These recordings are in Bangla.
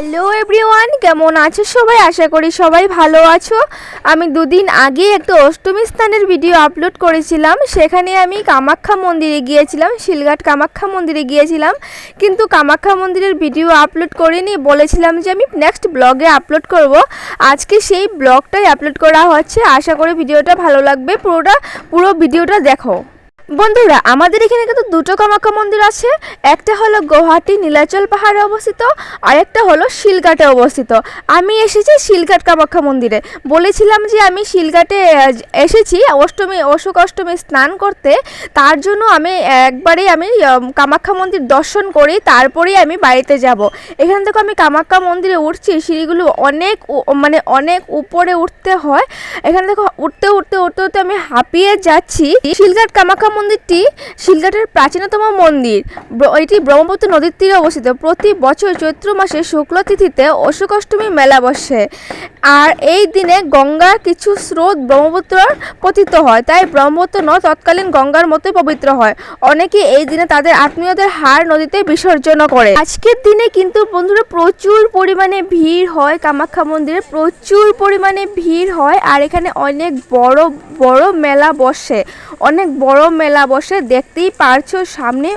হ্যালো এভরিওয়ান কেমন আছো সবাই? আশা করি সবাই ভালো আছো। আমি দুদিন আগে একটা অষ্টমী স্থানের ভিডিও আপলোড করেছিলাম। সেখানে আমি কামাখ্যা মন্দিরে গিয়েছিলাম, শিলঘাট কামাখ্যা মন্দিরে গিয়েছিলাম। কিন্তু কামাখ্যা মন্দিরের ভিডিও আপলোড করিনি, বলেছিলাম যে আমি নেক্সট ব্লগে আপলোড করব। আজকে সেই ব্লগটাই আপলোড করা হচ্ছে। আশা করি ভিডিওটা ভালো লাগবে। পুরোটা, পুরো ভিডিওটা দেখো। বন্ধুরা, আমাদের এখানে কিন্তু দুটো কামাখ্যা মন্দির আছে। একটা হলো গুয়াহাটি নীলাচল পাহাড়ে অবস্থিত আর একটা হলো শিলঘাটে অবস্থিত। আমি এসেছি শিলঘাট কামাখ্যা মন্দিরে। বলেছিলাম যে আমি শিলঘাটে এসেছি অষ্টমী, অশোক অষ্টমী স্নান করতে। তার জন্য আমি একবারেই আমি কামাখ্যা মন্দির দর্শন করি তারপরেই আমি বাড়িতে যাব। এখান থেকে আমি কামাখ্যা মন্দিরে উঠছি, সিঁড়িগুলো অনেক মানে অনেক উপরে উঠতে হয়। এখানে দেখো উঠতে উঠতে উঠতে উঠতে আমি হাঁপিয়ে যাচ্ছি। শিলঘাট কামাখ্যা মন্দিরটি শিলঘাটের প্রাচীনতম মন্দির। এটি ব্রহ্মপুত্র নদীর তীরে অবস্থিত। প্রতি বছর চৈত্র মাসে শুক্ল তিথিতে অশোক অষ্টমী মেলা বসে। আর এই দিনে গঙ্গার কিছু স্রোত ব্রহ্মপুত্রর পতিত হয়। তাই ব্রহ্মপুত্র নদ তৎকালীন গঙ্গার মতোই পবিত্র হয়। অনেকে এই দিনে তাদের আত্মীয়দের হার নদীতে বিসর্জন করে। আজকের দিনে কিন্তু বন্ধুরা প্রচুর পরিমাণে ভিড় হয়। কামাখ্যা মন্দিরে প্রচুর পরিমাণে ভিড় হয়। আর এখানে অনেক বড় বড় মেলা বসে। অনেক বড় মেলা বসে দেখতেই পারছ সামনে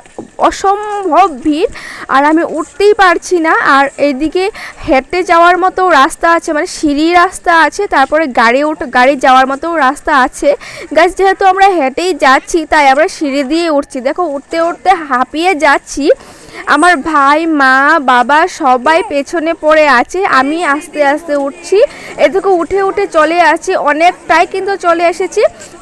অসম্ভব ভিড়। আর আমি উঠতেই পারছি না। আর এদিকে হেঁটে যাওয়ার মতো রাস্তা আছে মানে সিঁড়ি রাস্তা আছে, তারপরে গাড়ি উঠ, গাড়ি যাওয়ার মতো রাস্তা আছে। গাছ যেহেতু আমরা হেঁটেই যাচ্ছি, তাই আমরা সিঁড়ি দিয়ে উঠছি। দেখো, উঠতে উঠতে হাঁপিয়ে যাচ্ছি। আমার ভাই, মা, বাবা সবাই পেছনে পড়ে আছে। আমি আস্তে আস্তে উঠছি। এদিকে উঠে উঠে চলে আসছি। অনেকটাই কিন্তু চলে এসেছি।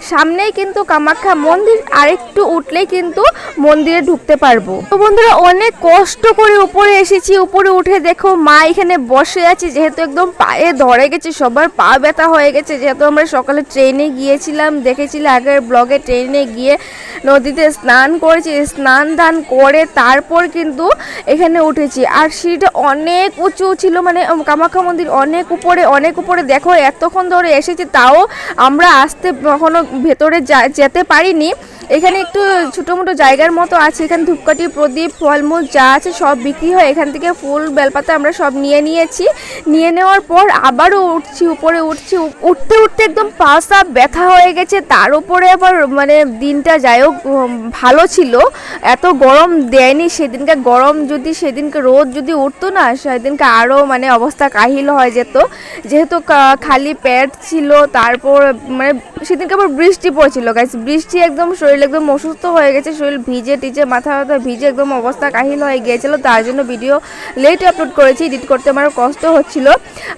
সামনেই কিন্তু কামাখ্যা মন্দির। আরেকটু উঠলেই কিন্তু মন্দিরে ঢুকতে পারব। তো বন্ধুরা, অনেক কষ্ট করে উপরে এসেছি। উপরে উঠে দেখো, মা এখানে বসে আছে। যেহেতু একদম পায়ে ধরে গেছে, সবার পা ব্যথা হয়ে গেছে। যেহেতু আমরা সকালে ট্রেনে গিয়েছিলাম, দেখেছিলে আগের ব্লগে, ট্রেনে গিয়ে নদীতে স্নান করেছি। স্নান দান করে তারপর কিন্তু এখানে উঠেছি। আর সিঁড়িটা অনেক উঁচু ছিল মানে কামাখ্যা মন্দির অনেক উপরে অনেক উপরে। দেখো, এতক্ষণ ধরে এসেছি, তাও আমরা আসতে কখনো ভেতরে যেতে পারিনি। এখানে একটু ছোটো মোটো জায়গার মতো আছে। এখানে ধূপকাঠি, প্রদীপ, ফলমূল যা আছে সব বিক্রি হয়। এখান থেকে ফুল, বেলপাতা আমরা সব নিয়ে নিয়েছি। নিয়ে নেওয়ার পর আবারও উঠছি, উপরে উঠছি। উঠতে উঠতে একদম পা সা ব্যথা হয়ে গেছে। তার উপরে আবার মানে দিনটা যাই হোক ভালো ছিল। এত গরম দেয়নি। সেদিনকে গরম যদি, সেদিনকে রোদ যদি উঠতো না, সেদিনকে আরও মানে অবস্থা কাহিল হয়ে যেত। যেহেতু খালি প্যাড ছিল, তারপর মানে সেদিনকে আবার বৃষ্টি পড়ছিল। গাইস, বৃষ্টি একদম শরীর একদম অসুস্থ হয়ে গেছে, শরীর ভিজে টিজে, মাথা ব্যথা ভিজে একদম অবস্থা কাহিল হয়ে গিয়েছিল, তার জন্য ভিডিও লেট আপলোড করেছি এডিট করতে আমার কষ্ট হচ্ছিল।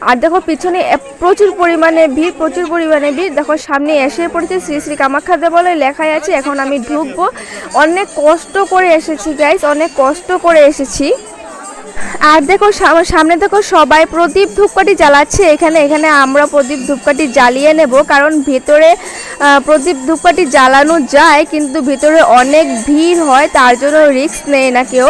আর দেখো পিছনে প্রচুর পরিমাণে ভিড়, প্রচুর পরিমাণে ভিড়। দেখো সামনে এসে পড়েছে শ্রী শ্রী কামাখ্যা দেবালয় লেখাই আছে, এখন আমি ঢুকবো। অনেক কষ্ট করে এসেছি গাইস অনেক কষ্ট করে এসেছি। আর দেখো, সাম- সামনে দেখো, সবাই প্রদীপ ধূপকাঠি জ্বালাচ্ছে। এখানে এখানে আমরা প্রদীপ ধূপকাঠি জ্বালিয়ে নেব, কারণ ভেতরে প্রদীপ ধূপকাঠি জ্বালানো যায়, কিন্তু ভেতরে অনেক ভিড় হয়, তার জন্য রিস্ক নেয় না কেউ।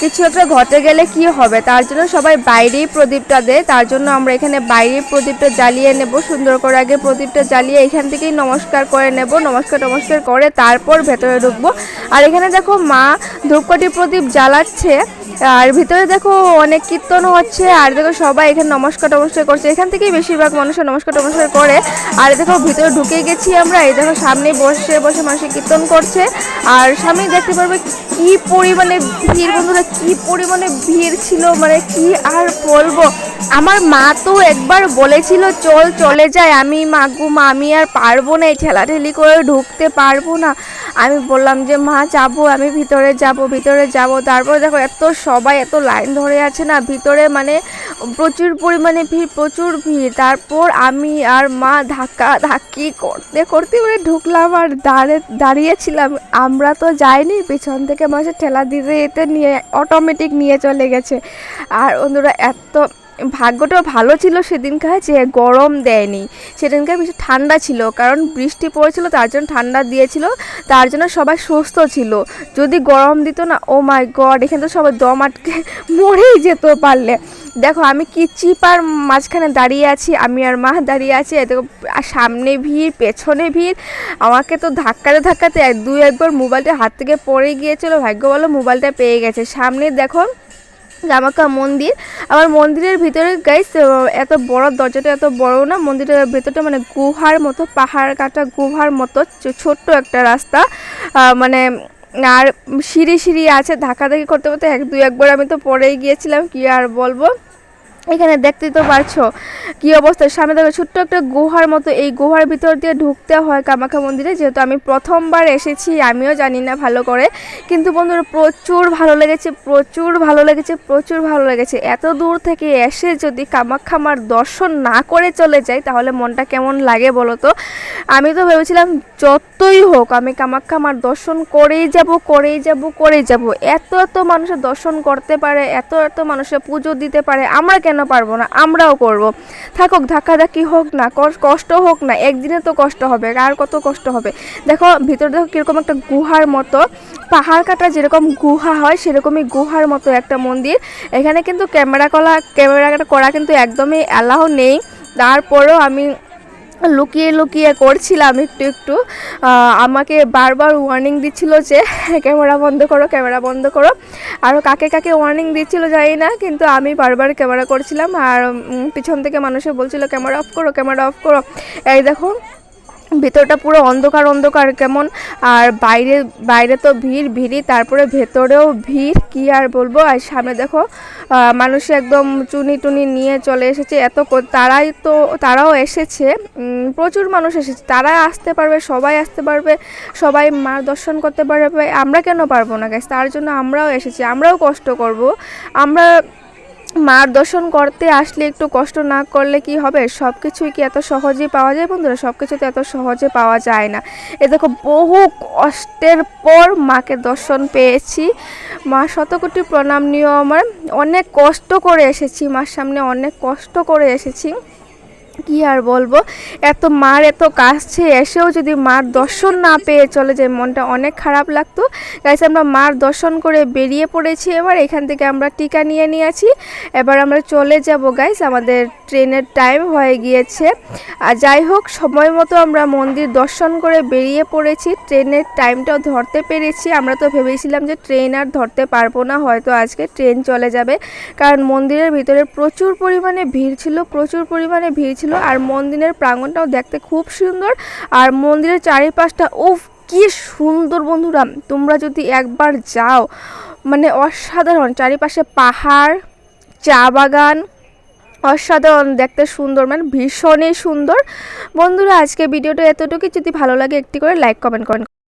কিছু একটা ঘটে গেলে কি হবে? তার জন্য সবাই বাইরেই প্রদীপটা দেয়, তার জন্য আমরা এখানে বাইরে প্রদীপটা জ্বালিয়ে নেব, সুন্দর করে আগে প্রদীপটা জ্বালিয়ে এখান থেকেই নমস্কার করে নেব, নমস্কার নমস্কার করে তারপর ভেতরে ঢুকবো। আর এখানে দেখো, মা ধূপকাঠি প্রদীপ জ্বালাচ্ছে। আর ভিতরে দেখো অনেক কীর্তন হচ্ছে, আর দেখো সবাই এখানে নমস্কার টমস্কার করছে। এখান থেকেই বেশিরভাগ মানুষের নমস্কার টমস্কার করে। আর দেখো ভিতরে ঢুকে গেছি আমরা, এই দেখো সামনে বসে বসে মানুষ কীর্তন করছে। আর সামনে দেখতে পারবে কি পরিমাণে ভিড়, বন্ধুরা, কি পরিমাণে ভিড় ছিল মানে কি আর বলব? আমার মা তো একবার বলেছিল, চল, চলে যায় আমি মাগু মা, আমি আর পারব না, এই ঠেলাঠেলি করে ঢুকতে পারব না। আমি বললাম যে, মা, যাব, আমি ভিতরে যাব ভিতরে যাব। তারপর দেখো এত সবাই এত লাইন ধরে আছে না, ভিতরে মানে প্রচুর পরিমাণে ভিড়, প্রচুর ভিড়। তারপর আমি আর মা ধাক্কা ধাক্কি করতে করতে মানে ঢুকলাম আর দাঁড়ে, দাঁড়িয়েছিলাম। আমরা তো যাইনি, পেছন থেকে মাসে ঠেলা দিতে এতে নিয়ে অটোমেটিক নিয়ে চলে গেছে। আর অন্যরা এত ভাগ্যটা ভালো ছিল সেদিনকার, যে গরম দেয়নি। সেদিনকার বেশি ঠান্ডা ছিল, কারণ বৃষ্টি পড়েছিল, তার জন্য ঠান্ডা দিয়েছিল, তার জন্য সবাই সুস্থ ছিল। যদি গরম দিত না, ও মাই গড, এখানে তো সবাই দম আটকে মরেই যেত পারলে। দেখো, আমি কি চিপার মাঝখানে দাঁড়িয়ে আছি, আমি আর মা দাঁড়িয়ে আছি দেখো সামনে ভিড়, পেছনে ভিড়। আমাকে তো ধাক্কাতে ধাক্কাতে এক, দুই, একবার মোবাইলটা হাত থেকে পড়ে গিয়েছিল, ভাগ্য বলো মোবাইলটা পেয়ে গেছে। সামনে দেখো কামাখ্যা মন্দির আমার মন্দিরের ভিতরে গাইস এত বড় দরজাটা এত বড় না, মন্দিরের ভেতরটা মানে গুহার মতো, পাহাড় কাটা গুহার মতো ছোট্ট একটা রাস্তা। মানে আর সিঁড়ি সিঁড়ি আছে, ধাক্কাধাক্কি করতে করতে এক, দুই, একবার আমি তো পরেই গিয়েছিলাম, কি আর বলব। এখানে দেখতেই তো পারছ কি অবস্থা। সামনে দেখো ছোট্ট একটা গুহার মতো, এই গুহার ভিতর দিয়ে ঢুকতে হয় কামাখ্যা মন্দিরে। যেহেতু আমি প্রথমবার এসেছি, আমিও জানি না ভালো করে। কিন্তু বন্ধুরা, প্রচুর ভালো লেগেছে, প্রচুর ভালো লেগেছে, প্রচুর ভালো লেগেছে। এত দূর থেকে এসে যদি কামাখ্যা মার দর্শন না করে চলে যাই, তাহলে মনটা কেমন লাগে বলো তো? আমি তো ভেবেছিলাম যতই হোক আমি কামাখ্যা মার দর্শন করেই যাব করেই যাব করেই যাব। এত এত মানুষের দর্শন করতে পারে, এত এত মানুষের পুজো দিতে পারে, আমরা কেন পারব না? আমরাও করব। থাকুক, ধাক্কাধাক্কি হোক না কষ্ট হোক না, একদিনে তো কষ্ট হবে আর কত কষ্ট হবে? দেখো, ভিতরে দেখো কীরকম একটা গুহার মতো, পাহাড় কাটা যেরকম গুহা হয়, সেরকমই গুহার মতো একটা মন্দির। এখানে কিন্তু ক্যামেরা কলা ক্যামেরা করা কিন্তু একদমই অ্যালাউ নেই। তারপরেও আমি লুকিয়ে লুকিয়ে করছিলাম একটু একটু। আমাকে বারবার ওয়ার্নিং দিচ্ছিল যে, ক্যামেরা বন্ধ করো, ক্যামেরা বন্ধ করো। আর কাকে কাকে ওয়ার্নিং দিচ্ছিল জানি না, কিন্তু আমি বারবার ক্যামেরা করছিলাম। আর পিছন থেকে মানুষে বলছিল, ক্যামেরা অফ করো, ক্যামেরা অফ করো। এই দেখো ভেতরটা পুরো অন্ধকার অন্ধকার কেমন? আর বাইরে বাইরে তো ভিড়, ভিড়ই, তারপরে ভেতরেও ভিড়, কি আর বলব? আর সামনে দেখো মানুষ একদম চুনি টুনি নিয়ে চলে এসেছে। এত তারাই তো, তারাও এসেছে। প্রচুর মানুষ এসেছে। তারা আসতে পারবে, সবাই আসতে পারবে, সবাই মার দর্শন করতে পারবে। আমরা কেন পারব না গ্যাস তার জন্য আমরাও এসেছি। আমরাও কষ্ট করব। আমরা মার দর্শন করতে আসলে একটু কষ্ট না করলে কি হবে? সব কিছুই কি এত সহজেই পাওয়া যায় বন্ধুরা? সব কিছু তো এত সহজে পাওয়া যায় না। এ দেখো, বহু কষ্টের পর মাকে দর্শন পেয়েছি। মা শতকোটি প্রণাম নিয়েও আমার অনেক কষ্ট করে এসেছি। মার সামনে অনেক কষ্ট করে এসেছি। কি আর বলব? এত মার এত কাছে এসেও যদি মার দর্শন না পেয়ে চলে যায়, মনটা অনেক খারাপ লাগতো। গাইস আমরা মার দর্শন করে বেরিয়ে পড়েছি এবার, এখান থেকে আমরা টিকা নিয়ে নিয়েছি। এবার আমরা চলে যাব গাইস আমাদের ট্রেনের টাইম হয়ে গিয়েছে। আর যাই হোক, সময় মতো আমরা মন্দির দর্শন করে বেরিয়ে পড়েছি, ট্রেনের টাইমটাও ধরতে পেরেছি। আমরা তো ভেবেছিলাম যে ট্রেন আর ধরতে পারব না, হয়তো আজকে ট্রেন চলে যাবে। কারণ মন্দিরের ভিতরে প্রচুর পরিমাণে ভিড় ছিল, প্রচুর পরিমাণে ভিড় ছিল। আর মন্দিরের প্রাঙ্গনটাও দেখতে খুব সুন্দর। আর মন্দিরের চারিপাশটা, উফ, কি সুন্দর বন্ধুরা। তোমরা যদি একবার যাও মানে অসাধারণ। চারিপাশে পাহাড়, চা বাগান, অসাধারণ দেখতে সুন্দর মানে ভীষণই সুন্দর। বন্ধুরা আজকে ভিডিওটা এতটুকু যদি ভালো লাগে, একটি করে লাইক, কমেন্ট করেন